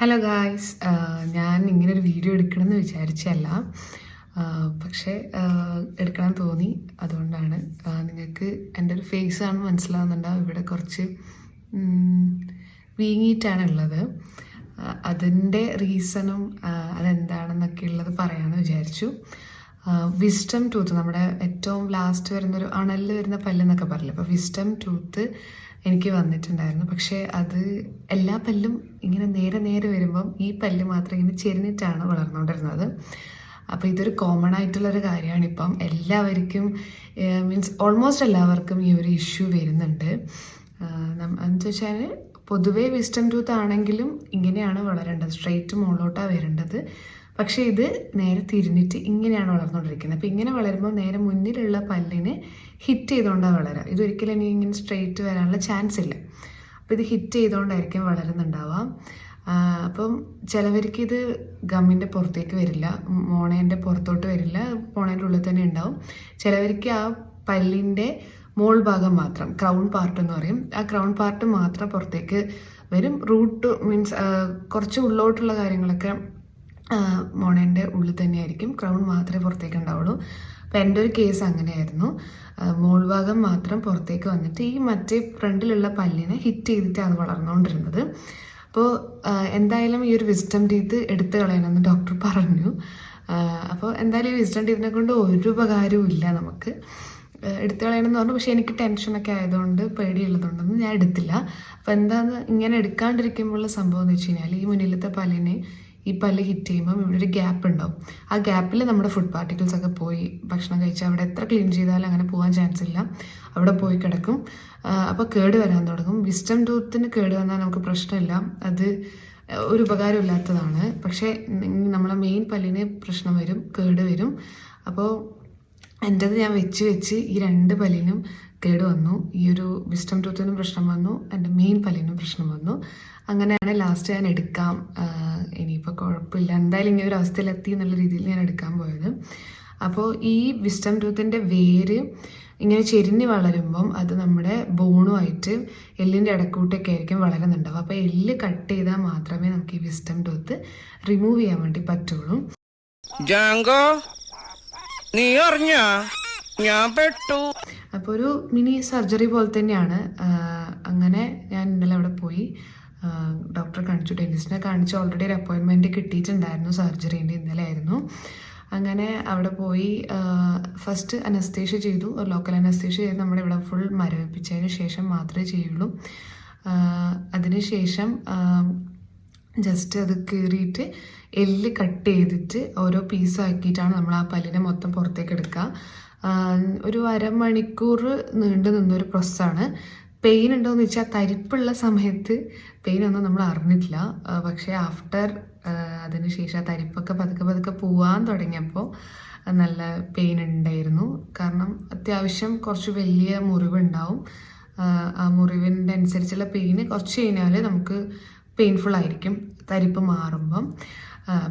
Hello guys ഞാൻ ഇങ്ങനെ ഒരു വീഡിയോ എടുക്കണമെന്ന് വിചാരിച്ചല്ല പക്ഷേ എടുക്കണം തോന്നി. അതുകൊണ്ടാണ് നിങ്ങൾക്ക് എന്റെ ഒരു ഫേസ് ആണ് മനസ്സിലാവുന്നുണ്ടാവും. ഇവിടെ കുറച്ച് വീങ്ങിയിട്ടാണ് ഉള്ളത്. അതിന്റെ റീസണും അതെന്താണെന്നൊക്കെ ഉള്ളത് പറയാമെന്ന് വിചാരിച്ചു. വിസ്റ്റം ടൂത്ത് നമ്മുടെ ഏറ്റവും ലാസ്റ്റ് വരുന്നൊരു അണലിൽ വരുന്ന പല്ലെന്നൊക്കെ പറയില്ല അപ്പോൾ വിസ്റ്റം ടൂത്ത് എനിക്ക് വന്നിട്ടുണ്ടായിരുന്നു. പക്ഷേ അത് എല്ലാ പല്ലും ഇങ്ങനെ നേരെ നേരെ വരുമ്പം ഈ പല്ല് മാത്രം ഇങ്ങനെ ചെരിഞ്ഞിട്ടാണ് വളർന്നുകൊണ്ടിരുന്നത്. അപ്പോൾ ഇതൊരു കോമൺ ആയിട്ടുള്ളൊരു കാര്യമാണ് ഇപ്പം എല്ലാവർക്കും മീൻസ് ഓൾമോസ്റ്റ് എല്ലാവർക്കും ഈ ഒരു ഇഷ്യൂ വരുന്നുണ്ട്. എന്ന് വെച്ചാൽ പൊതുവേ വിസ്റ്റം ടൂത്ത് ആണെങ്കിലും ഇങ്ങനെയാണ് വളരേണ്ടത്. സ്ട്രെയിറ്റ് മുകളിലോട്ടാണ് വരേണ്ടത്. പക്ഷേ ഇത് നേരെ തിരിഞ്ഞിട്ട് ഇങ്ങനെയാണ് വളർന്നുകൊണ്ടിരിക്കുന്നത്. അപ്പോൾ ഇങ്ങനെ വളരുമ്പോൾ നേരെ മുന്നിലുള്ള പല്ലിന് ഹിറ്റ് ചെയ്തുകൊണ്ടാണ് വളരുക ഇതൊരിക്കലും ഇനി ഇങ്ങനെ സ്ട്രെയിറ്റ് വരാനുള്ള ചാൻസ് ഇല്ല. അപ്പോൾ ഇത് ഹിറ്റ് ചെയ്തുകൊണ്ടായിരിക്കും വളരുന്നുണ്ടാവാം അപ്പം ചിലവർക്ക് ഇത് ഗമ്മിന്റെ പുറത്തേക്ക് വരില്ല മോണേന്റെ പുറത്തോട്ട് വരില്ല മോണേന്റെ ഉള്ളിൽ തന്നെ ഉണ്ടാവും. ചിലവർക്ക് ആ പല്ലിന്റെ മോൾ ഭാഗം മാത്രം ക്രൗൺ പാർട്ട് എന്ന് പറയും. ആ ക്രൗൺ പാർട്ട് മാത്രം പുറത്തേക്ക് വരും. റൂട്ട് മീൻസ് കുറച്ച് ഉള്ളോട്ടുള്ള കാര്യങ്ങളൊക്കെ മോണേന്റെ ഉള്ളിൽ തന്നെയായിരിക്കും. ക്രൗൺ മാത്രമേ പുറത്തേക്ക് ഉണ്ടാവുള്ളൂ. അപ്പം എന്റെ ഒരു കേസ് അങ്ങനെയായിരുന്നു. മോൾഭാഗം മോൾ ഭാഗം മാത്രം പുറത്തേക്ക് വന്നിട്ട് ഈ മറ്റേ ഫ്രണ്ടിലുള്ള പല്ലിനെ ഹിറ്റ് ചെയ്തിട്ടാണ് വളർന്നുകൊണ്ടിരുന്നത്. അപ്പോൾ എന്തായാലും ഈ ഒരു വിസ്റ്റം ടീത്ത് എടുത്തു കളയണമെന്ന് ഡോക്ടർ പറഞ്ഞു. അപ്പോൾ എന്തായാലും ഈ വിസ്റ്റം ടീത്തിനെ കൊണ്ട് ഒരു ഉപകാരവും ഇല്ല നമുക്ക്. എടുത്തു കളയണമെന്ന് പറഞ്ഞു. പക്ഷേ എനിക്ക് ടെൻഷനൊക്കെ ആയതുകൊണ്ട് പേടിയുള്ളതുകൊണ്ടൊന്നും ഞാൻ എടുത്തില്ല. അപ്പോൾ എന്താണെന്ന് ഇങ്ങനെ എടുക്കാണ്ടിരിക്കുമ്പോഴുള്ള സംഭവം എന്ന് വെച്ച് കഴിഞ്ഞാൽ ഈ മുന്നിലത്തെ പല്ലിനെ ഈ പല്ല് ഹിറ്റ് ചെയ്യുമ്പം ഇവിടെ ഒരു ഗ്യാപ്പ് ഉണ്ടാവും. ആ ഗ്യാപ്പിൽ നമ്മുടെ ഫുഡ് പാർട്ടിക്കിൾസ് ഒക്കെ പോയി ഭക്ഷണം കഴിച്ചാൽ അവിടെ എത്ര ക്ലീൻ ചെയ്താലും അങ്ങനെ പോകാൻ ചാൻസ് ഇല്ല. അവിടെ പോയി കിടക്കും. അപ്പോൾ കേട് വരാൻ തുടങ്ങും. വിസ്റ്റം ടൂത്തിന് കേട് വന്നാൽ നമുക്ക് പ്രശ്നമില്ല. അത് ഒരു ഉപകാരമില്ലാത്തതാണ് പക്ഷേ നമ്മളെ മെയിൻ പല്ലിന് പ്രശ്നം വരും കേട് വരും. അപ്പോൾ എന്റെത് ഞാൻ വെച്ച് വെച്ച് ഈ രണ്ട് പല്ലിനും കേട് വന്നു. ഈ ഒരു വിസ്റ്റം ടൂത്തിനും പ്രശ്നം വന്നു. എന്റെ മെയിൻ പല്ലിനും പ്രശ്നം വന്നു. അങ്ങനെയാണ് ലാസ്റ്റ് ഞാൻ എടുക്കാം. ഇനിയിപ്പോൾ കുഴപ്പമില്ല. എന്തായാലും ഇങ്ങനെ ഒരു അവസ്ഥയിലെത്തി എന്നുള്ള രീതിയിൽ ഞാൻ എടുക്കാൻ പോയത്. അപ്പോൾ ഈ വിസ്റ്റം ടൂത്തിന്റെ വേര് ഇങ്ങനെ ചെരിഞ്ഞ് വളരുമ്പം അത് നമ്മുടെ ബോണുമായിട്ട് എല്ലിന്റെ ഇടക്കൂട്ടൊക്കെ ആയിരിക്കും വളരുന്നുണ്ടാവും അപ്പോൾ എല്ല് കട്ട് ചെയ്താൽ മാത്രമേ നമുക്ക് ഈ വിസ്റ്റം ടൂത്ത് റിമൂവ് ചെയ്യാൻ വേണ്ടി പറ്റുള്ളൂ. നീ അറിഞ്ഞ ഞാൻ പെട്ടു. അപ്പോൾ ഒരു മിനി സർജറി പോലെ തന്നെയാണ്. അങ്ങനെ ഞാൻ ഇന്നലെ അവിടെ പോയി. ഡോക്ടറെ കാണിച്ചു ഡെന്റിസ്റ്റിനെ കാണിച്ചു. ഓൾറെഡി ഒരു അപ്പോയിൻമെന്റ് കിട്ടിയിട്ടുണ്ടായിരുന്നു സർജറീന്റെ ഇന്നലെ ആയിരുന്നു. അങ്ങനെ അവിടെ പോയി ഫസ്റ്റ് അനസ്തേഷ്യ ചെയ്തു. ലോക്കൽ അനസ്തേഷ്യ ചെയ്ത് നമ്മുടെ ഇവിടെ ഫുൾ മരവിപ്പിച്ചതിന് ശേഷം മാത്രമേ ചെയ്യുള്ളൂ. അതിനുശേഷം ജസ്റ്റ് അത് കീറിയിട്ട് എല്ല് കട്ട് ചെയ്തിട്ട് ഓരോ പീസാക്കിയിട്ടാണ് നമ്മൾ ആ പല്ലിനെ മൊത്തം പുറത്തേക്ക് എടുക്കുക ഒരു അരമണിക്കൂർ നീണ്ടു നിന്നൊരു പ്രോസസ്സാണ് പെയിൻ ഉണ്ടോയെന്ന് വെച്ചാൽ തരിപ്പുള്ള സമയത്ത് പെയിൻ ഒന്നും നമ്മൾ അറിഞ്ഞിട്ടില്ല. പക്ഷേ ആഫ്റ്റർ അതിന് ശേഷം ആ തരിപ്പൊക്കെ പതുക്കെ പതുക്കെ പോവാൻ തുടങ്ങിയപ്പോൾ നല്ല പെയിൻ ഉണ്ടായിരുന്നു. കാരണം അത്യാവശ്യം കുറച്ച് വലിയ മുറിവുണ്ടാവും. ആ മുറിവിന്റെ അനുസരിച്ചുള്ള പെയിന് കുറച്ച് കഴിഞ്ഞാൽ നമുക്ക് പെയിൻഫുൾ ആയിരിക്കും തരിപ്പ് മാറുമ്പം.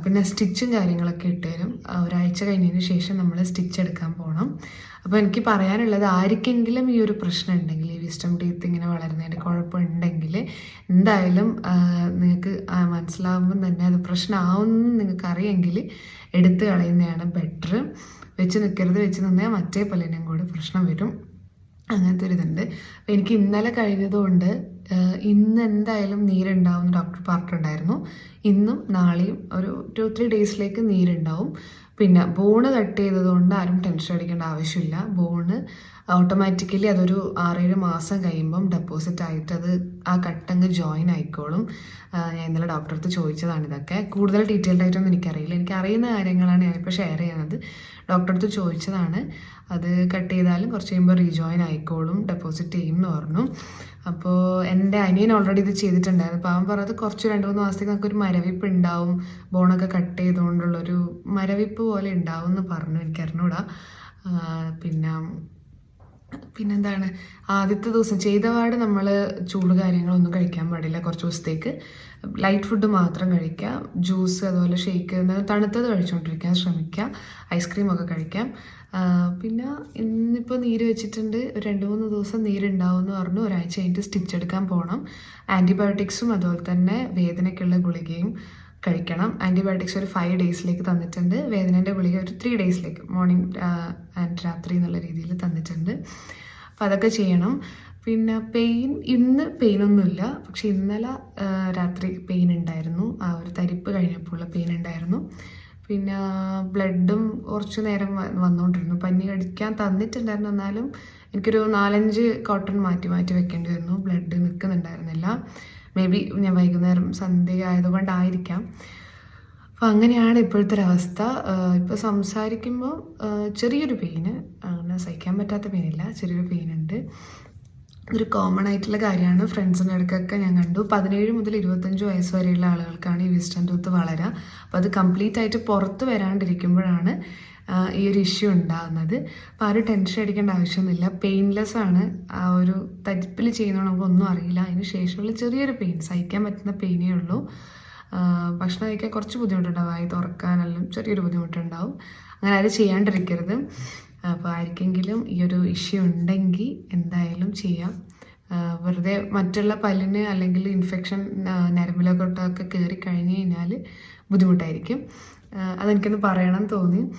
പിന്നെ സ്റ്റിച്ചും കാര്യങ്ങളൊക്കെ ഇട്ട് തരും. ആ, ഒരാഴ്ച കഴിഞ്ഞതിന് ശേഷം നമ്മൾ സ്റ്റിച്ച് എടുക്കാൻ പോകണം അപ്പോൾ എനിക്ക് പറയാനുള്ളത് ആർക്കെങ്കിലും ഈ ഒരു പ്രശ്നം ഉണ്ടെങ്കിൽ ഈ വിസ്റ്റം ടീത്ത് ഇങ്ങനെ വളരുന്നതിന്റെ കുഴപ്പമുണ്ടെങ്കിൽ എന്തായാലും നിങ്ങൾക്ക് മനസ്സിലാവുമ്പം തന്നെ അത് പ്രശ്നമാവുമെന്ന് നിങ്ങൾക്ക് അറിയെങ്കിൽ എടുത്തു കളയുന്നതാണ് ബെറ്റർ വെച്ച് നിൽക്കരുത് വെച്ച് നിന്നാൽ മറ്റേ പല്ലിനും കൂടി പ്രശ്നം വരും. അങ്ങനത്തെ ഒരു ഇതുണ്ട്. അപ്പോൾ എനിക്ക് ഇന്നലെ കഴിഞ്ഞതുകൊണ്ട് ഇന്ന് എന്തായാലും നീരുണ്ടാവും ഡോക്ടർ പറഞ്ഞിട്ടുണ്ടായിരുന്നു. ഇന്നും നാളെയും ഒരു ടു ത്രീ ഡേയ്സിലേക്ക് നീരുണ്ടാവും. പിന്നെ ബോണ് കട്ട് ചെയ്തതുകൊണ്ട് ആരും ടെൻഷൻ അടിക്കേണ്ട ആവശ്യമില്ല. ബോണ് ഓട്ടോമാറ്റിക്കലി അതൊരു ആറേഴ് മാസം കഴിയുമ്പം ഡെപ്പോസിറ്റ് ആയിട്ട് അത് ആ കട്ടങ്ങ് ജോയിൻ ആയിക്കോളും. ഞാൻ ഇന്നലെ ഡോക്ടറെ അടുത്ത് ചോദിച്ചതാണ് ഇതൊക്കെ. കൂടുതൽ ഡീറ്റെയിൽഡ് ആയിട്ടൊന്നും എനിക്കറിയില്ല. എനിക്ക് അറിയുന്ന കാര്യങ്ങളാണ് ഞാനിപ്പോൾ ഷെയർ ചെയ്യുന്നത്. ഡോക്ടറെ അടുത്ത് ചോദിച്ചതാണ്. അത് കട്ട് ചെയ്താലും കുറച്ച് കഴിയുമ്പോൾ റീജോയിൻ ആയിക്കോളും ഡെപ്പോസിറ്റ് ചെയ്യും എന്ന് പറഞ്ഞു. അപ്പോൾ എന്റെ അനിയൻ ഓൾറെഡി ഇത് ചെയ്തിട്ടുണ്ടായിരുന്നു. അപ്പോൾ അവൻ പറഞ്ഞത് കുറച്ച് രണ്ട് മൂന്ന് മാസത്തേക്ക് നമുക്കൊരു മരവിപ്പ് ഉണ്ടാവും ബോണൊക്കെ കട്ട് ചെയ്തുകൊണ്ടുള്ളൊരു മരവിപ്പ് പോലെ ഉണ്ടാവും എന്ന് പറഞ്ഞു എനിക്ക് അറിഞ്ഞൂടാ പിന്നെ പിന്നെന്താണ്? ആദ്യത്തെ ദിവസം ചെയ്തപാട് നമ്മൾ ചൂട് കാര്യങ്ങളൊന്നും കഴിക്കാൻ പാടില്ല കുറച്ച് ദിവസത്തേക്ക്. ലൈറ്റ് ഫുഡ് മാത്രം കഴിക്കാം ജ്യൂസ് അതുപോലെ ഷേക്ക് തണുത്തത് കഴിച്ചുകൊണ്ടിരിക്കാൻ ഐസ്ക്രീം ഒക്കെ കഴിക്കാം. പിന്നെ ഇന്നിപ്പോൾ നീര് വെച്ചിട്ടുണ്ട്. രണ്ട് മൂന്ന് ദിവസം നീരുണ്ടാവും എന്ന് പറഞ്ഞു. ഒരാഴ്ച കഴിഞ്ഞിട്ട് സ്റ്റിച്ച് എടുക്കാൻ പോകണം ആന്റിബയോട്ടിക്സും അതുപോലെ തന്നെ വേദനയ്ക്കുള്ള ഗുളികയും കഴിക്കണം. ആന്റിബയോട്ടിക്സ് ഒരു ഫൈവ് ഡേയ്സിലേക്ക് തന്നിട്ടുണ്ട്. വേദനേന്റെ ഗുളിക ഒരു ത്രീ ഡേയ്സിലേക്ക് മോർണിംഗ് ആൻഡ് രാത്രി എന്നുള്ള രീതിയിൽ തന്നിട്ടുണ്ട്. അപ്പോൾ അതൊക്കെ ചെയ്യണം. പിന്നെ പെയിൻ ഇന്ന് പെയിനൊന്നുമില്ല പക്ഷെ ഇന്നലെ രാത്രി പെയിൻ ഉണ്ടായിരുന്നു. ആ ഒരു തരിപ്പ് കഴിഞ്ഞപ്പോഴുള്ള പെയിൻ ഉണ്ടായിരുന്നു. പിന്നെ ബ്ലഡും കുറച്ച് നേരം വന്നുകൊണ്ടിരുന്നു പനി കടിക്കാൻ തന്നിട്ടുണ്ടായിരുന്നു. എന്നാലും എനിക്കൊരു നാലഞ്ച് കോട്ടൺ മാറ്റി മാറ്റി വെക്കേണ്ടി വന്നു ബ്ലഡ് നിൽക്കുന്നുണ്ടായിരുന്നില്ല മേ ബി ഞാൻ വൈകുന്നേരം സന്ധ്യ ആയതുകൊണ്ടായിരിക്കാം. അപ്പോൾ അങ്ങനെയാണ് ഇപ്പോഴത്തെ ഒരവസ്ഥ ഇപ്പോൾ സംസാരിക്കുമ്പോൾ ചെറിയൊരു പെയിന് അങ്ങനെ സഹിക്കാൻ പറ്റാത്ത പെയിനില്ല ചെറിയൊരു പെയിനുണ്ട് ഒരു കോമൺ ആയിട്ടുള്ള കാര്യമാണ്. ഫ്രണ്ട്സിന്റെ അടുക്കൊക്കെ ഞാൻ കണ്ടു. പതിനേഴ് മുതൽ ഇരുപത്തഞ്ച് വയസ്സ് വരെയുള്ള ആളുകൾക്കാണ് ഈ വിസ്റ്റൻ ടൂത്ത് വളരുക അപ്പോൾ അത് കംപ്ലീറ്റ് ആയിട്ട് പുറത്ത് വരാണ്ടിരിക്കുമ്പോഴാണ് ഈ ഒരു ഇഷ്യൂ ഉണ്ടാകുന്നത്. അപ്പോൾ ആരും ടെൻഷൻ അടിക്കേണ്ട ആവശ്യമൊന്നുമില്ല പെയിൻലെസ് ആണ്. ആ ഒരു തരിപ്പിൽ ചെയ്യുന്നതുകൊണ്ട് നമുക്കൊന്നും അറിയില്ല. അതിന് ശേഷമുള്ള ചെറിയൊരു പെയിൻ സഹിക്കാൻ പറ്റുന്ന പെയിനേ ഉള്ളൂ. ഭക്ഷണം കഴിക്കാൻ കുറച്ച് ബുദ്ധിമുട്ടുണ്ടാവും. വായി തുറക്കാനെല്ലാം ചെറിയൊരു ബുദ്ധിമുട്ടുണ്ടാവും. അങ്ങനെ ആരും ചെയ്യാണ്ടിരിക്കരുത്. അപ്പോൾ ആർക്കെങ്കിലും ഈ ഒരു ഇഷ്യൂ ഉണ്ടെങ്കിൽ എന്തായാലും ചെയ്യാം. വെറുതെ മറ്റുള്ള പല്ലിന് അല്ലെങ്കിൽ ഇൻഫെക്ഷൻ നരമ്പിലൊക്കെ കയറി കഴിഞ്ഞ് കഴിഞ്ഞാൽ ബുദ്ധിമുട്ടായിരിക്കും. അതെനിക്കൊന്ന് പറയണം തോന്നി.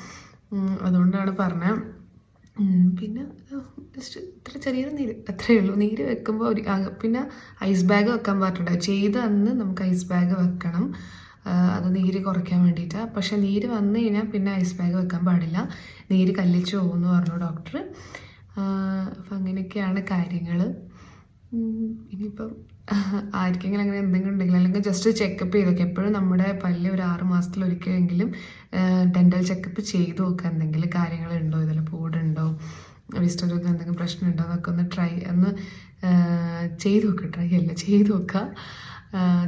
അതുകൊണ്ടാണ് പറഞ്ഞത് പിന്നെ ജസ്റ്റ് ഇത്ര ചെറിയൊരു നീര് അത്രയേ ഉള്ളൂ. നീര് വെക്കുമ്പോൾ ഒരു പിന്നെ ഐസ് ബാഗ് വെക്കാൻ പാടില്ല ചെയ്ത അന്ന് നമുക്ക് ഐസ് ബാഗ് വെക്കണം. അത് നീര് കുറയ്ക്കാൻ വേണ്ടിയിട്ടാണ് പക്ഷെ നീര് വന്നു കഴിഞ്ഞാൽ പിന്നെ ഐസ് ബാഗ് വെക്കാൻ പാടില്ല. നീര് കല്ലിച്ച് പോകുമെന്ന് പറഞ്ഞു ഡോക്ടർ അപ്പം അങ്ങനെയൊക്കെയാണ് കാര്യങ്ങൾ ഇനിയിപ്പം ആർക്കെങ്കിലും അങ്ങനെ എന്തെങ്കിലും ഉണ്ടെങ്കിൽ അല്ലെങ്കിൽ ജസ്റ്റ് ചെക്കപ്പ് ചെയ്തൊക്കെ എപ്പോഴും നമ്മുടെ പല്ല് ഒരു ആറ് മാസത്തിൽ ഒരിക്കലെങ്കിലും ഡെന്റൽ ചെക്കപ്പ് ചെയ്ത് നോക്കുക. എന്തെങ്കിലും കാര്യങ്ങളുണ്ടോ ഇതിൽ പൂടുണ്ടോ വിസ്റ്ററിൽ എന്തെങ്കിലും പ്രശ്നമുണ്ടോ എന്നൊക്കെ ഒന്ന് ട്രൈ ഒന്ന് ചെയ്ത് നോക്കുക ട്രൈ അല്ല ചെയ്ത് നോക്കുക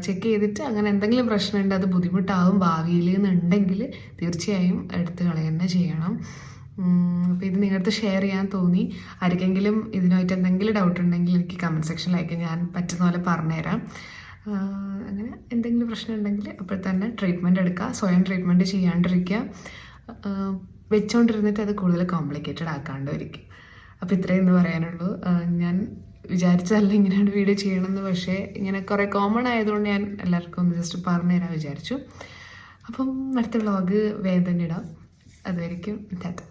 ചെക്ക് ചെയ്തിട്ട് അങ്ങനെ എന്തെങ്കിലും പ്രശ്നമുണ്ട് അത് ബുദ്ധിമുട്ടാവും ഭാവിയിൽ എന്നുണ്ടെങ്കിൽ തീർച്ചയായും എടുത്ത് കളയുക തന്നെ ചെയ്യണം. അപ്പോൾ ഇത് നിങ്ങളടുത്ത് ഷെയർ ചെയ്യാൻ തോന്നി. ആർക്കെങ്കിലും ഇതിനായിട്ട് എന്തെങ്കിലും ഡൗട്ട് ഉണ്ടെങ്കിൽ എനിക്ക് കമന്റ് സെക്ഷനിൽ ഞാൻ പറ്റുന്ന പോലെ പറഞ്ഞുതരാം. അങ്ങനെ എന്തെങ്കിലും പ്രശ്നം ഉണ്ടെങ്കിൽ അപ്പോൾ തന്നെ ട്രീറ്റ്മെന്റ് എടുക്കുക. സ്വയം ട്രീറ്റ്മെന്റ് ചെയ്യാണ്ടിരിക്കുക. വെച്ചുകൊണ്ടിരുന്നിട്ട് അത് കൂടുതൽ കോംപ്ലിക്കേറ്റഡ് ആക്കാണ്ടിരിക്കും. അപ്പോൾ ഇത്രയേ എന്ന് പറയാനുള്ളൂ. ഞാൻ വിചാരിച്ചതല്ല ഇങ്ങനെയാണ് വീഡിയോ ചെയ്യണമെന്ന് പക്ഷേ ഇങ്ങനെ കുറേ കോമൺ ആയതുകൊണ്ട് ഞാൻ എല്ലാവർക്കും ഒന്ന് ജസ്റ്റ് പറഞ്ഞു തരാൻ വിചാരിച്ചു. അപ്പം അടുത്ത വ്ളോഗ് വേദന ഇടാം അതുവരെയ്ക്കും ടാറ്റ.